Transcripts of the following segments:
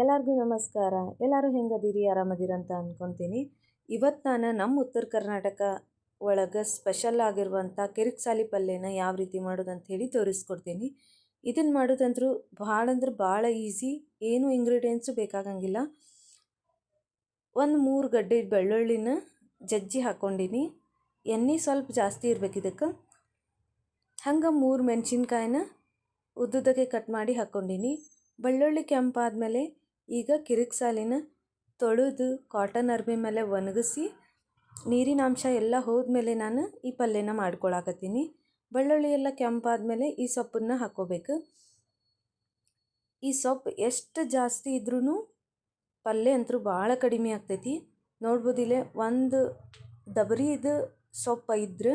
ಎಲ್ಲರಿಗೂ ನಮಸ್ಕಾರ. ಎಲ್ಲರೂ ಹೆಂಗದಿರಿ? ಆರಾಮದಿರಿ ಅಂತ ಅಂದ್ಕೊತೀನಿ ಇವತ್ತು ನಾನು ನಮ್ಮ ಉತ್ತರ ಕರ್ನಾಟಕ ಒಳಗೆ ಸ್ಪೆಷಲ್ ಆಗಿರುವಂಥ ಕಿರಿಕ್ಸಾಲಿ ಪಲ್ಯನ ಯಾವ ರೀತಿ ಮಾಡೋದು ಹೇಳಿ ತೋರಿಸ್ಕೊಡ್ತೀನಿ. ಇದನ್ನು ಮಾಡೋದಂದ್ರೂ ಭಾಳ ಅಂದ್ರೆ ಭಾಳ ಈಸಿ, ಏನು ಇಂಗ್ರೀಡಿಯೆಂಟ್ಸು ಬೇಕಾಗಂಗಿಲ್ಲ. ಒಂದು ಮೂರು ಗಡ್ಡೆ ಬೆಳ್ಳುಳ್ಳಿನ ಜಜ್ಜಿ ಹಾಕ್ಕೊಂಡಿನಿ ಎಣ್ಣೆ ಸ್ವಲ್ಪ ಜಾಸ್ತಿ ಇರ್ಬೇಕು ಇದಕ್ಕೆ. ಹಂಗೆ ಮೂರು ಮೆಣಸಿನ್ಕಾಯಿನ ಉದ್ದುದಕ್ಕೆ ಕಟ್ ಮಾಡಿ ಹಾಕ್ಕೊಂಡಿನಿ ಬೆಳ್ಳುಳ್ಳಿ ಕೆಂಪಾದಮೇಲೆ ಈಗ ಕಿರಿಕ್ ಸಾಲಿನ ತೊಳೆದು ಕಾಟನ್ ಅರ್ಬಿ ಮೇಲೆ ಒಣಗಿಸಿ ನೀರಿನ ಅಂಶ ಎಲ್ಲ ಹೋದ್ಮೇಲೆ ನಾನು ಈ ಪಲ್ಯನ ಮಾಡ್ಕೊಳಕತ್ತೀನಿ. ಬೆಳ್ಳುಳ್ಳಿ ಎಲ್ಲ ಕೆಂಪಾದ್ಮೇಲೆ ಈ ಸೊಪ್ಪನ್ನು ಹಾಕ್ಕೋಬೇಕು ಈ ಸೊಪ್ಪು ಎಷ್ಟು ಜಾಸ್ತಿ ಇದ್ರೂ ಪಲ್ಯ ಅಂತೂ ಭಾಳ ಕಡಿಮೆ ಆಗ್ತೈತಿ. ನೋಡ್ಬೋದಿಲ್ಲೇ ಒಂದು ಡಬರಿದು ಸೊಪ್ಪು ಇದ್ರೆ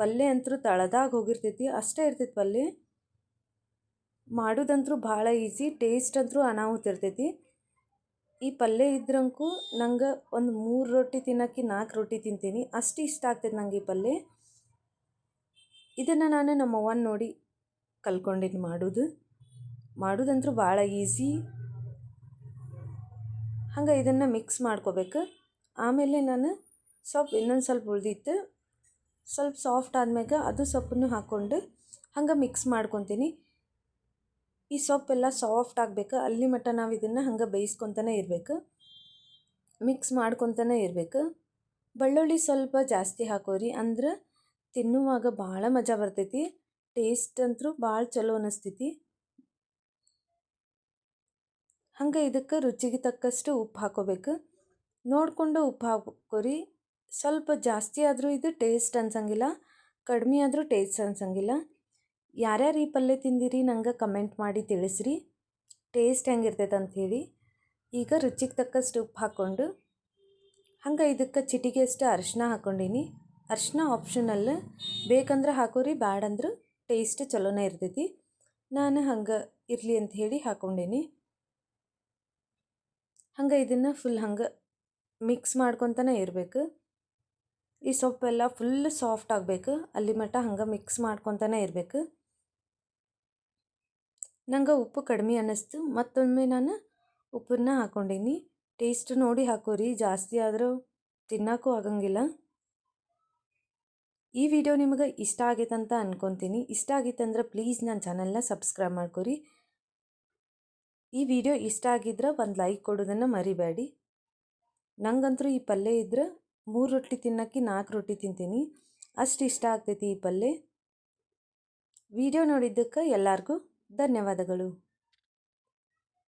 ಪಲ್ಯ ಅಂತೂ ತಳದಾಗ ಹೋಗಿರ್ತೈತಿ, ಅಷ್ಟೇ ಇರ್ತೈತಿ ಪಲ್ಯ. ಮಾಡೋದಂತೂ ಭಾಳ ಈಸಿ ಟೇಸ್ಟ್ ಅಂತೂ ಅನಾಹುತ ಇರ್ತೈತಿ. ಈ ಪಲ್ಯ ಇದ್ರಂಕು ನಂಗೆ ಒಂದು ಮೂರು ರೊಟ್ಟಿ ತಿನ್ನೋಕ್ಕೆ ನಾಲ್ಕು ರೊಟ್ಟಿ ತಿಂತೀನಿ. ಅಷ್ಟು ಇಷ್ಟ ಆಗ್ತೈತೆ ನಂಗೆ ಈ ಪಲ್ಯ. ಇದನ್ನು ನಾನು ನಮ್ಮ ಅವ್ವನ ನೋಡಿ ಕಲ್ಕೊಂಡಿನಿ ಮಾಡೋದು. ಮಾಡೋದಂತೂ ಭಾಳ ಈಸಿ ಹಂಗೆ ಇದನ್ನು ಮಿಕ್ಸ್ ಮಾಡ್ಕೋಬೇಕು. ಆಮೇಲೆ ನಾನು ಸ್ವಲ್ಪ, ಇನ್ನೊಂದು ಸ್ವಲ್ಪ ಉಳಿದಿತ್ತು. ಸ್ವಲ್ಪ ಸಾಫ್ಟ್ ಆದ್ಮ್ಯಾಗ ಅದು ಸೊಪ್ಪನ್ನು ಹಾಕ್ಕೊಂಡು ಹಂಗೆ ಮಿಕ್ಸ್ ಮಾಡ್ಕೊತೀನಿ. ಈ ಸೊಪ್ಪೆಲ್ಲ ಸಾಫ್ಟ್ ಆಗಬೇಕು. ಅಲ್ಲಿ ಮಟ್ಟ ನಾವು ಇದನ್ನು ಹಂಗೆ ಬೇಯಿಸ್ಕೊತಾನೆ ಇರಬೇಕು. ಮಿಕ್ಸ್ ಮಾಡ್ಕೊತಾನೆ ಇರಬೇಕು. ಬೆಳ್ಳುಳ್ಳಿ ಸ್ವಲ್ಪ ಜಾಸ್ತಿ ಹಾಕೋರಿ. ಅಂದ್ರೆ ತಿನ್ನುವಾಗ ಭಾಳ ಮಜಾ ಬರ್ತೈತಿ. ಟೇಸ್ಟ್ ಅಂತೂ ಭಾಳ ಚಲೋ ಅನ್ನಿಸ್ತೈತಿ ಹಂಗೆ ಇದಕ್ಕೆ ರುಚಿಗೆ ತಕ್ಕಷ್ಟು ಉಪ್ಪು ಹಾಕೋಬೇಕು. ನೋಡಿಕೊಂಡು ಉಪ್ಪು ಹಾಕೋರಿ. ಸ್ವಲ್ಪ ಜಾಸ್ತಿ ಆದರೂ ಇದು ಟೇಸ್ಟ್ ಅನ್ಸಂಗಿಲ್ಲ. ಕಡಿಮೆ ಆದರೂ ಟೇಸ್ಟ್ ಅನ್ಸಂಗಿಲ್ಲ. ಯಾರ್ಯಾರು ಈ ಪಲ್ಯ ತಿಂದಿರಿ ನಂಗೆ ಕಮೆಂಟ್ ಮಾಡಿ ತಿಳಿಸ್ರಿ. ಟೇಸ್ಟ್ ಹೆಂಗಿರ್ತೈತೆ ಅಂಥೇಳಿ ಈಗ ರುಚಿಗೆ ತಕ್ಕಷ್ಟು ಉಪ್ಪು ಹಾಕ್ಕೊಂಡು, ಹಂಗೆ ಇದಕ್ಕೆ ಚಿಟಿಗೆಷ್ಟು ಅರಿಶಿನ ಹಾಕ್ಕೊಂಡೀನಿ ಅರ್ಶಿನ ಆಪ್ಷನಲ್ ಬೇಕಂದ್ರೆ ಹಾಕೋರಿ, ಬ್ಯಾಡಂದ್ರೆ ಟೇಸ್ಟ್ ಚಲೋನೇ ಇರ್ತೈತಿ. ನಾನು ಹಂಗೆ ಇರಲಿ ಅಂತ ಹೇಳಿ ಹಾಕ್ಕೊಂಡೀನಿ ಹಂಗೆ ಇದನ್ನು ಫುಲ್ ಹಂಗೆ ಮಿಕ್ಸ್ ಮಾಡ್ಕೊತಾನೆ ಇರಬೇಕು. ಈ ಸೊಪ್ಪೆಲ್ಲ ಫುಲ್ ಸಾಫ್ಟ್ ಆಗಬೇಕು. ಅಲ್ಲಿ ಮಟ್ಟ ಹಂಗೆ ಮಿಕ್ಸ್ ಮಾಡ್ಕೊತಾನೆ ಇರಬೇಕು. ನಂಗೆ ಉಪ್ಪು ಕಡಿಮೆ ಅನ್ನಿಸ್ತು. ಮತ್ತೊಮ್ಮೆ ನಾನು ಉಪ್ಪನ್ನ ಹಾಕ್ಕೊಂಡೀನಿ ಟೇಸ್ಟ್ ನೋಡಿ ಹಾಕೋರಿ. ಜಾಸ್ತಿ ಆದರೂ ತಿನ್ನೋಕ್ಕೂ ಆಗಂಗಿಲ್ಲ. ಈ ವಿಡಿಯೋ ನಿಮಗೆ ಇಷ್ಟ ಆಗೈತೆ ಅಂತ ಅನ್ಕೊತೀನಿ. ಇಷ್ಟ ಆಗಿತ್ತಂದ್ರೆ ಪ್ಲೀಸ್ ನನ್ನ ಚಾನಲ್ನ ಸಬ್ಸ್ಕ್ರೈಬ್ ಮಾಡ್ಕೊರಿ. ಈ ವಿಡಿಯೋ ಇಷ್ಟ ಆಗಿದ್ರೆ ಒಂದು ಲೈಕ್ ಕೊಡೋದನ್ನು ಮರಿಬೇಡಿ. ನಂಗಂತೂ ಈ ಪಲ್ಯ ಇದ್ರೆ ಮೂರು ರೊಟ್ಟಿ ತಿನ್ನೋಕ್ಕೆ ನಾಲ್ಕು ರೊಟ್ಟಿ ತಿಂತೀನಿ. ಅಷ್ಟು ಇಷ್ಟ ಆಗ್ತೈತಿ ಈ ಪಲ್ಯ. ವಿಡಿಯೋ ನೋಡಿದ್ದಕ್ಕೆ ಎಲ್ಲರಿಗೂ ಧನ್ಯವಾದಗಳು.